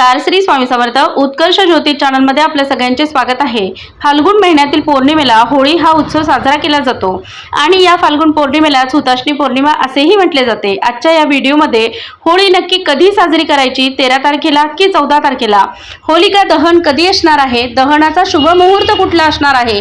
नमस्कार श्री स्वामी समर्थ. उत्कर्ष ज्योतिष चॅनलमध्ये आपल्या सगळ्यांचे स्वागत आहे. फाल्गुन महिन्यातील पौर्णिमेला होळी हा उत्सव साजरा केला जातो. आणि या फाल्गुन पौर्णिमेला हुताष्णी पौर्णिमा असेही म्हटले जाते. आजच्या या व्हिडिओमध्ये होळी नक्की कधी साजरी करायची तेरा तारखेला की चौदा तारखेला? होलिका दहन कधी असणार आहे? दहनाचा शुभ मुहूर्त कुठला असणार आहे?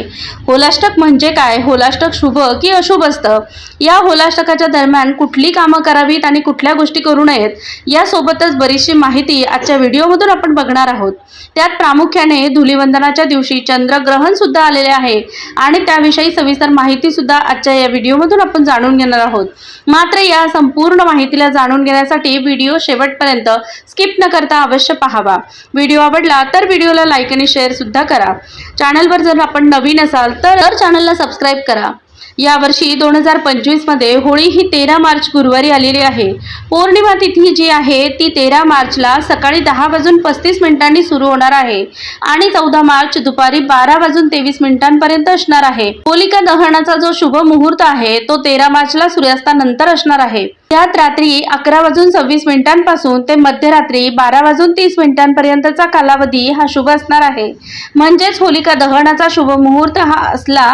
होलाष्टक म्हणजे काय? होलाष्टक शुभ की अशुभ असतं? या होलाष्टकाच्या दरम्यान कुठली कामं करावीत आणि कुठल्या गोष्टी करू नयेत? यासोबतच बरीचशी माहिती आजच्या व्हिडिओ व्हिडिओमधून आपण बघणार आहोत. त्यात प्रामुख्याने धुलीवंदनाच्या दिवशी चंद्रग्रहण सुद्धा आलेले आहे. आणि त्याविषयी सविस्तर माहिती सुद्धा आजच्या या व्हिडिओमधून आपण जाणून घेणार आहोत. मात्र या संपूर्ण माहितीला जाणून घेण्यासाठी व्हिडिओ शेवटपर्यंत स्किप न करता अवश्य पाहावा. व्हिडिओ आवडला तर व्हिडिओला लाईक आणि शेअर सुद्धा करा. चॅनलवर जर आपण नवीन असाल तर चॅनलला सबस्क्राईब करा. यावर्षी दोन हजार पंचवीसमध्ये होळी ही तेरा मार्च गुरुवारी आलेली आहे. पौर्णिमा तिथी जी आहे ती तेरा मार्चला सकाळी दहा वाजून पस्तीस मिनिटांनी सुरू होणार आहे आणि चौदा मार्च दुपारी बारा वाजून तेवीस मिनिटांपर्यंत असणार आहे. होलिका दहनाचा जो शुभ मुहूर्त आहे तो तेरा मार्चला सूर्यास्तानंतर असणार आहे. त्यात रात्री अकरा वाजून सव्वीस मिनिटांपासून ते मध्यरात्री बारा वाजून तीस मिनिटांपर्यंतचा कालावधी हा शुभ असणार आहे. म्हणजेच होलिका दहनाचा शुभ मुहूर्त हा असला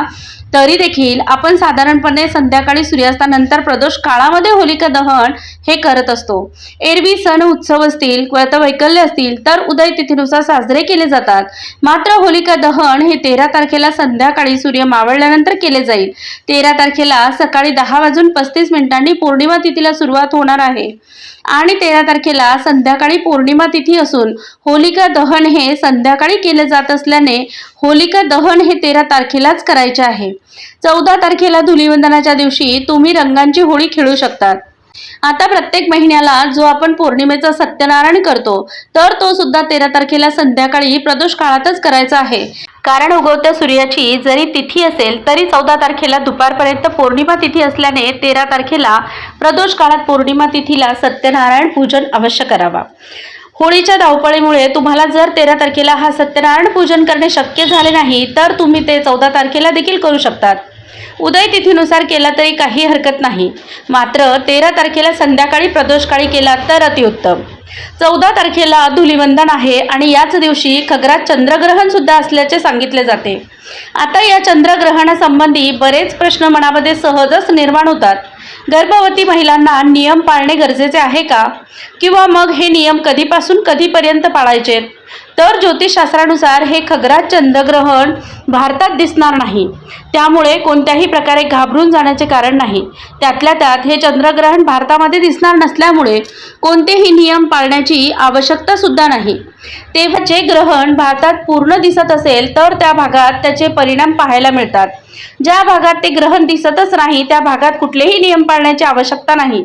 तरी देखील आपण साधारणपणे संध्याकाळी सूर्यास्तानंतर प्रदोष काळामध्ये होलिका दहन हे करत असतो. एरवी सण उत्सव असतील व्रतवैकल्य असतील तर उदय तिथीनुसार साजरे केले जातात. मात्र होलिका दहन हे तेरा तारखेला संध्याकाळी सूर्य मावळल्यानंतर केले जाईल. तेरा तारखेला सकाळी दहा वाजून पस्तीस मिनिटांनी पौर्णिमा तिथीला सुरुवात होणार आहे. आणि तेरा तारखेला संध्याकाळी पौर्णिमा तिथी असून होलिका दहन हे संध्याकाळी केले जात असल्याने होलिका दहन हे तेरा तारखेलाच करायचे आहे. चौदा तारखेला धुलीवंदनाच्या दिवशी तुम्ही रंगांची होळी खेळू शकतात. आता प्रत्येक महिन्याला जो आपण पौर्णिमेचा सत्यनारायण करतो तर तो सुद्धा तेरा तारखेला संध्याकाळी प्रदोष काळातच करायचा आहे. कारण उगवत्या सूर्याची जरी तिथी असेल तरी चौदा तारखेला दुपारपर्यंत पौर्णिमा तिथी असल्याने तेरा तारखेला प्रदोष काळात पौर्णिमा तिथीला सत्यनारायण पूजन अवश्य करावा. होळीच्या धावपळीमुळे तुम्हाला जर तेरा तारखेला हा सत्यनारायण पूजन करणे शक्य झाले नाही तर तुम्ही ते चौदा तारखेला देखील करू शकतात. उदय तिथीनुसार केला तरी काही हरकत नाही. मात्र तेरा तारखेला संध्याकाळी प्रदोषकाळी केला तर अतिउत्तम. चौदा तारखेला धुलिवंदन आहे आणि याच दिवशी खगरात चंद्रग्रहण सुद्धा असल्याचे सांगितले जाते. आता या चंद्रग्रहणासंबंधी बरेच प्रश्न मनामध्ये सहजच निर्माण होतात. गर्भवती महिलांना नियम पाळणे गरजेचे आहे का? किंवा मग हे नियम कधीपासून कधीपर्यंत पाळायचे? तर ज्योतिषशास्त्रानुसार हे खगरात चंद्रग्रहण भारतात दिसणार नाही. त्यामुळे कोणत्याही प्रकारे घाबरून जाण्याचे कारण नाही. त्यातल्या त्यात हे चंद्रग्रहण भारतामध्ये दिसणार नसल्यामुळे कोणतेही नियम पाळण्याची आवश्यकता सुद्धा नाही. तेव्हा जे ग्रहण भारतात पूर्ण दिसत असेल तर त्या भागात त्याचे परिणाम पाहायला मिळतात. ज्या भागात ते ग्रहण दिसतच नाही त्या भागात कुठलेही नियम पाळण्याची आवश्यकता नाही.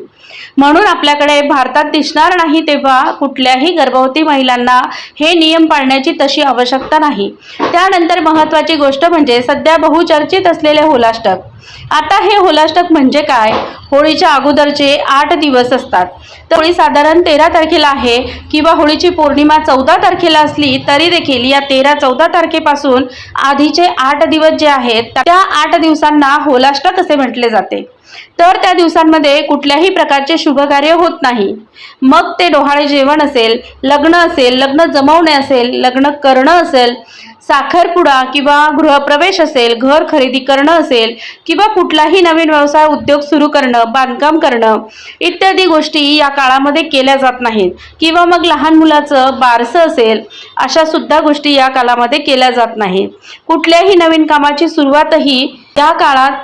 म्हणून आपल्याकडे भारतात दिसणार नाही तेव्हा कुठल्याही गर्भवती महिलांना हे नियम पाळण्याची तशी आवश्यकता नाही. त्यानंतर महत्त्वाची गोष्ट म्हणजे सध्या बहुचर्चित असलेले होलाष्टक. आता हे होलाष्टक म्हणजे काय? होळीच्या अगोदरचे आठ दिवस असतात. तर होळी साधारण तेरा तारखेला आहे किंवा होळीची पौर्णिमा चौदा तारखेला असली तरी देखील या तेरा चौदा तारखेपासून आधीचे आठ दिवस जे आहेत त्या आठ दिवसांना होलाष्टक असे म्हटले जाते. तर त्या दिवसांमध्ये कुठल्याही प्रकारचे शुभकार्य होत नाही. मग ते डोहाळे जेवण असेल लग्न असेल लग्न जमवणे असेल लग्न करणं असेल साखरपुडा किंवा गृहप्रवेश असेल घर खरेदी करणं असेल किंवा कुठलाही नवीन व्यवसाय उद्योग सुरू करणं बांधकाम करणं इत्यादी गोष्टी या काळामध्ये केल्या जात नाहीत. किंवा मग लहान मुलाचं बारसं असेल अशा सुद्धा गोष्टी या काळामध्ये केल्या जात नाहीत. कुठल्याही नवीन कामाची सुरुवातही या काळात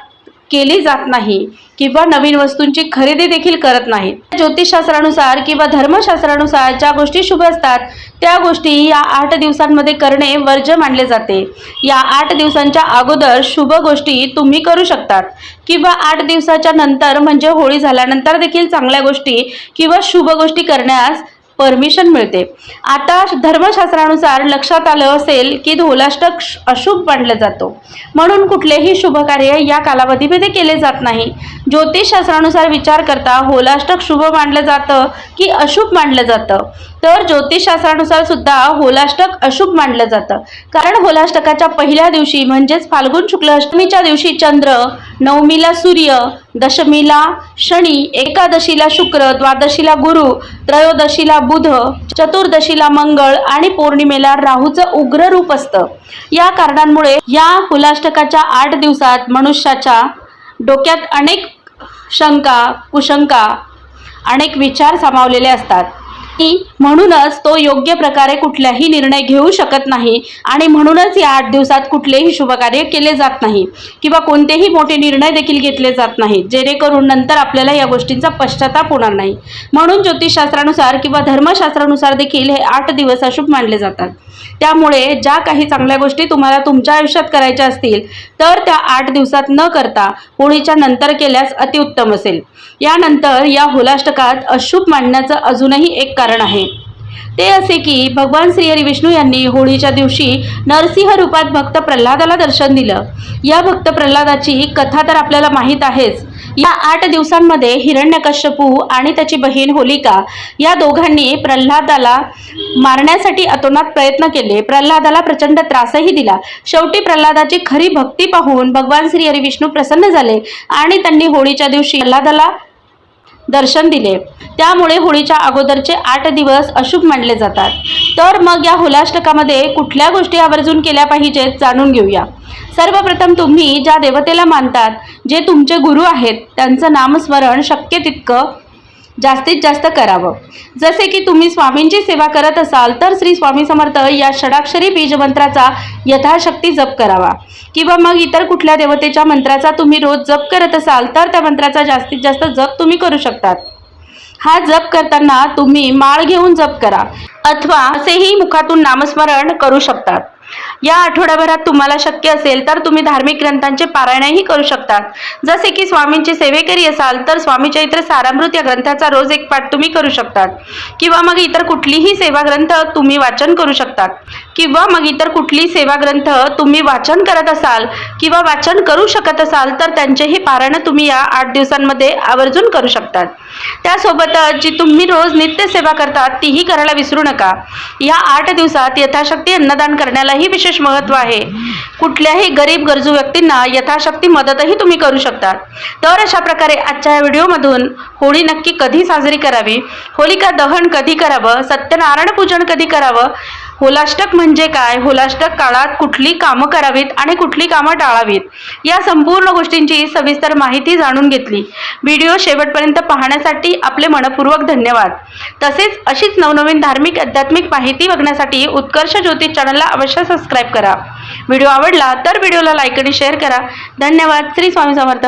केली जात नाही किंवा नवीन वस्तूंची खरेदी देखील करत नाहीत ज्योतिषशास्त्रानुसार किंवा धर्मशास्त्रानुसार ज्या गोष्टी शुभ असतात त्या गोष्टी या आठ दिवसांमध्ये करणे वर्ज्य मानले जाते. या आठ दिवसांच्या अगोदर शुभ गोष्टी तुम्ही करू शकतात किंवा आठ दिवसाच्या नंतर म्हणजे होळी झाल्यानंतर देखील चांगल्या गोष्टी किंवा शुभ गोष्टी करण्यास परमिशन मिळते. आता धर्मशास्त्रानुसार लक्षात आलं असेल की धोलाष्टक अशुभ मानलं जातो. म्हणून कुठलेही शुभ कार्य या कालावधीमध्ये केले जात नाही. ज्योतिषशास्त्रानुसार विचार करता होलाष्टक शुभ मानलं जातं की अशुभ मानलं जातं? तर ज्योतिषशास्त्रानुसार सुद्धा होलाष्टक अशुभ मानलं जातं. कारण होलाष्टकाच्या पहिल्या दिवशी म्हणजेच फाल्गुन शुक्ल अष्टमीच्या दिवशी चंद्र नवमीला सूर्य दशमीला शनी एकादशीला शुक्र द्वादशीला गुरु त्रयोदशीला बुध चतुर्दशीला मंगळ आणि पौर्णिमेला राहूचं उग्र रूप असतं. या कारणांमुळे या हुलाष्टकाच्या आठ दिवसात मनुष्याच्या डोक्यात अनेक शंका कुशंका अनेक विचार सामावलेले असतात. की म्हणूनच तो योग्य प्रकारे कुठलाही निर्णय घेऊ शकत नाही आणि म्हणूनच या आठ दिवसात कुठलेही शुभकार्य केले जात नाही किंवा कोणतेही मोठे निर्णय देखील घेतले जात नाहीत जेणेकरून नंतर आपल्याला या गोष्टींचा पश्चाताप होणार नाही. म्हणून ज्योतिषशास्त्रानुसार किंवा धर्मशास्त्रानुसार देखील हे आठ दिवस अशुभ मानले जातात. त्यामुळे ज्या काही चांगल्या गोष्टी तुम्हाला तुमच्या आयुष्यात करायच्या असतील तर त्या आठ दिवसात न करता होळीच्या नंतर केल्यास अतिउत्तम असेल. यानंतर या होलाष्टकात अशुभ मांडण्याचं अजूनही एक कारण आहे. ते असे की भगवान श्रीहरी विष्णू यांनी होळीच्या दिवशी नरसिंह रूपात भक्त प्रल्हादाला दर्शन दिलं. या भक्त प्रल्हादाची कथा तर आपल्याला माहीत आहेच. या आठ दिवसांमध्ये हिरण्यकश्यपू आणि त्याची बहीण होलिका या दोघांनी प्रल्हादाला मारण्यासाठी अतोनात प्रयत्न केले. प्रल्हादाला प्रचंड त्रासही दिला. शेवटी प्रल्हादाची खरी भक्ती पाहून भगवान श्री हरी विष्णू प्रसन्न झाले आणि त्यांनी होळीच्या दिवशी प्रल्हादाला दर्शन दिले. त्यामुळे होळीच्या अगोदरचे आठ दिवस अशुभ मानले जातात. तर मग या हुलाष्टकामध्ये कुठल्या गोष्टी आवर्जून केल्या पाहिजेत जाणून घेऊया. सर्वप्रथम तुम्ही ज्या देवतेला मानतात जे तुमचे गुरु आहेत त्यांचं नामस्मरण शक्य तितकं जास्तीत जास्त करावं. जसे की तुम्ही स्वामींची सेवा करत असाल तर श्री स्वामी समर्थ या षडाक्षरी बीजमंत्राचा यथाशक्ती जप करावा. किंवा मग इतर कुठल्या देवतेच्या मंत्राचा तुम्ही रोज जप करत असाल तर त्या मंत्राचा जास्तीत जास्त जप तुम्ही करू शकतात. हा जप करताना तुम्ही माळ घेऊन जप करा. अथवा असेही मुखातून नामस्मरण करू शकतात. या आठवड्याभरात तुम्हाला शक्य असेल तर तुम्ही धार्मिक ग्रंथांचे पारायणही करू शकतात. जसे की स्वामींचे सेवेकरी असाल तर स्वामी चैत्र सारामृत या ग्रंथाचा रोज एक पाठ तुम्ही करू शकतात. किंवा मग इतर कुठलीही सेवा ग्रंथ तुम्ही वाचन करू शकतात. किंवा मग इतर कुठली सेवा ग्रंथ तुम्ही वाचन करत असाल किंवा वाचन करू शकत असाल तर त्यांचेही पारायण तुम्ही या आठ दिवसांमध्ये आवर्जून करू शकतात. त्यासोबतच जी तुम्ही रोज नित्य सेवा करतात तीही करायला विसरू नका. या आठ दिवसात यथाशक्ती अन्नदान करण्यालाही विशेष महत्त्व आहे. कुठल्याही गरीब गरजू व्यक्तींना यथाशक्ती मदतही तुम्ही करू शकता तर अशा प्रकारे आजच्या या व्हिडिओमधून होळी नक्की कधी साजरी करावी? होलिका दहन कधी करावं? सत्यनारायण पूजन कधी करावं? होलाष्टक म्हणजे काय? होलाष्टक काळात कुठली कामं करावीत आणि कुठली कामं टाळावीत? या संपूर्ण गोष्टींची सविस्तर माहिती जाणून घेतली. व्हिडिओ शेवटपर्यंत पाहण्यासाठी आपले मनपूर्वक धन्यवाद. तसेच अशीच नवनवीन धार्मिक आध्यात्मिक माहिती बघण्यासाठी उत्कर्ष ज्योतिष चॅनलला अवश्य सबस्क्राईब करा. व्हिडिओ आवडला तर व्हिडिओला लाईक आणि शेअर करा. धन्यवाद. श्री स्वामी समर्थ.